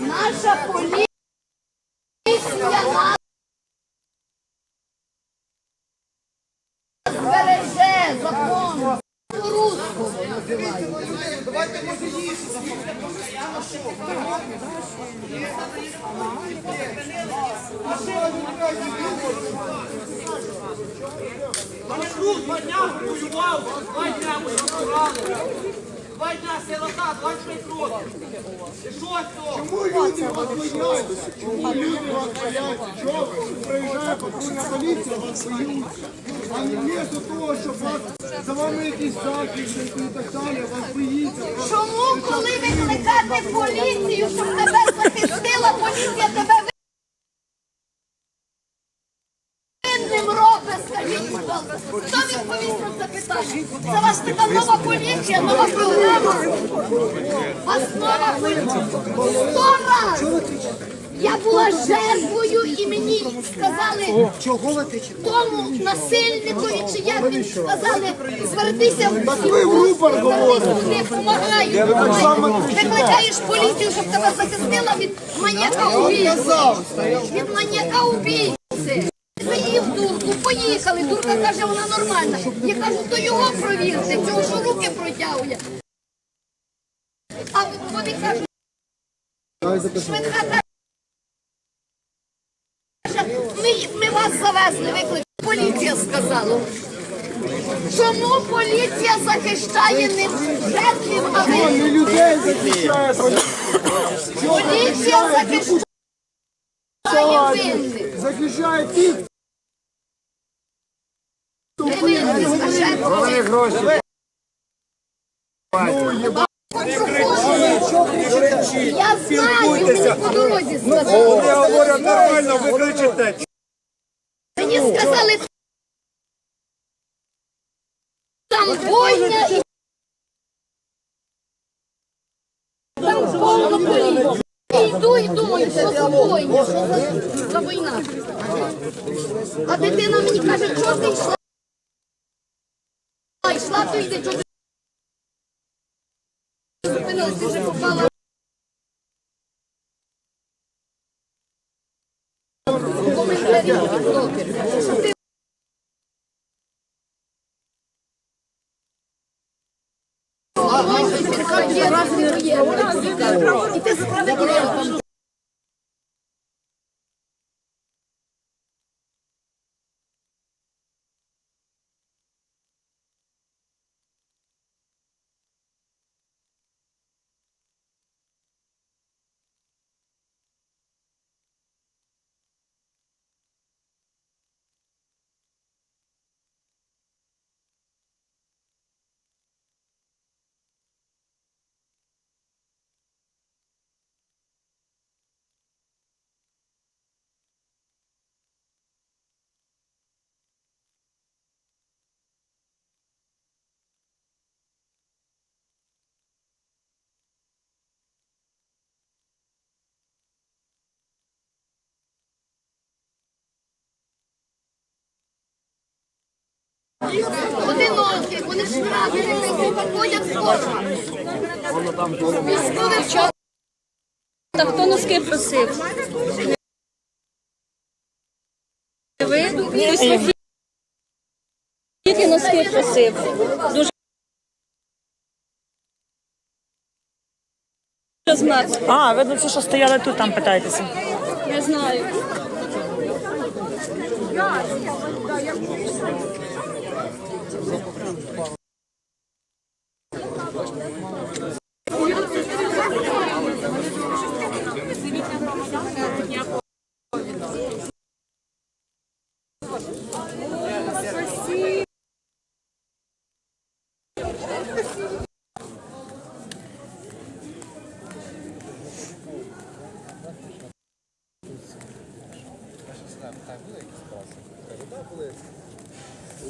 Наша поліція нас збереже закон. По-русскому називають. Мене друг два дня воював, два дня ми розбирали. Два дня сирота, 25 років. І що з? Чому люди вас бояться? Чому люди вас бояться? Чого приїжджає патрульна поліція, вас боються? А не вместо того, щоб вас за вами якісь захисти і так далі, вас боїться. Чому, коли викликати поліцію, щоб тебе захистила, поліція тебе скажіть, будь ласка. Хто відповість на це питання? Це вас така нова поліція, нова програма. Вас нова поліція. Сто раз! Я була жертвою і мені сказали, тому насильникові, чи як він сказали, звернися в ви в рупор Вони допомагають. Викликаєш поліцію, щоб тебе захистила від маньяка убійці. Від маньяка убійці. Поїхали. Дурка каже, вона нормальна. Я кажу, то його провірте, цього що руки протягує. А вони кажуть, швидка каже, ми, ми вас завезли, виклик. Поліція сказала. Чому поліція захищає не жертвів, а? Не людей захищає поліція. Поліція захищає винних. Захищає тих, Не винних, а жертви. Я знаю, мені по дорозі сказали. я говорю нормально, ви кричите. Мені сказали, там бойня і там повно поліції. І йду і думаю, що за бойня, що за, за війна. А дитина мені каже, що ти йшла? А йшла, то йде, що ти зупинилась, ти вже попала. коментарі в тіктоки. Що ти і ти справедливо. Одинокі, вони ж правильні, ходять вчора. Та хто носки просив? Ви? Хтось в ефірі носки просив. Дуже. А, видно, ці, що стояли тут, там питаєтеся. Не знаю.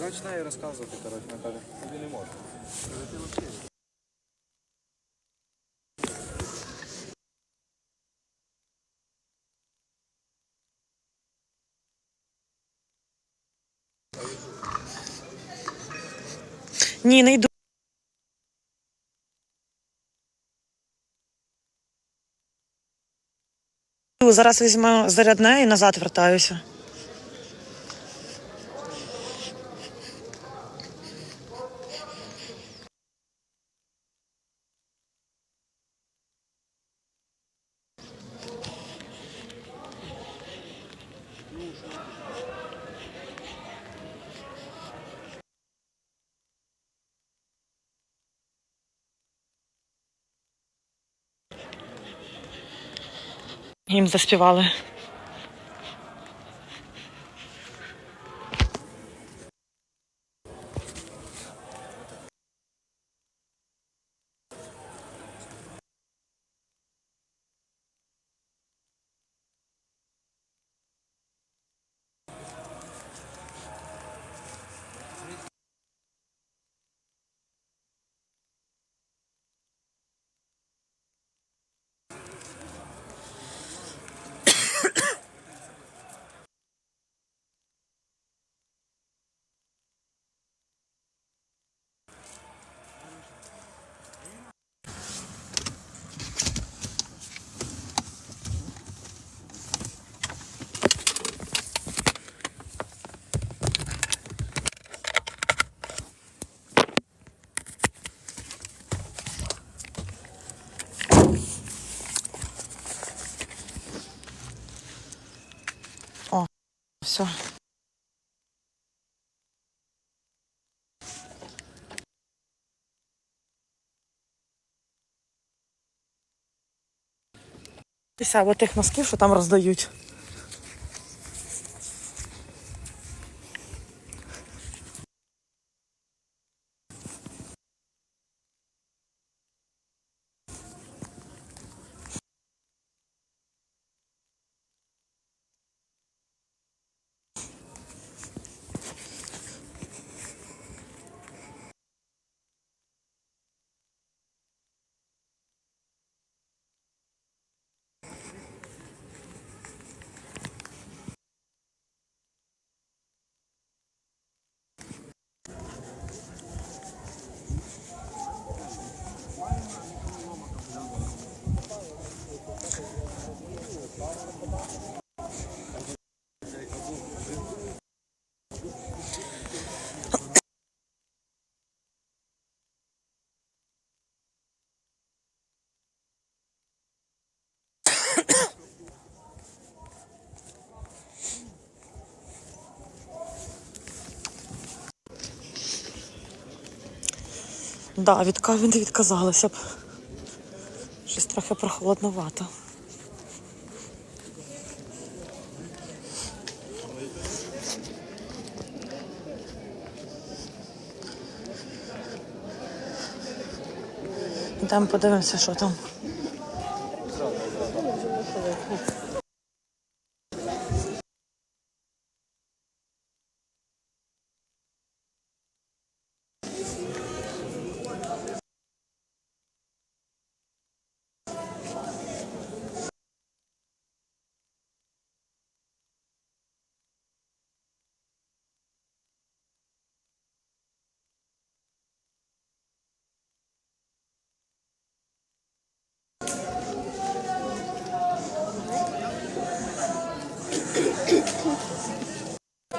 Починає розказувати, коротше, вона каже, тобі не можна. Ні, не йду. Зараз візьму зарядне і назад вертаюся. Їм заспівали. Дивіться, або тих носків, що там роздають. Да, від кави не відказалася б. Щось трохи прохолодновато. Йдемо подивимося, що там.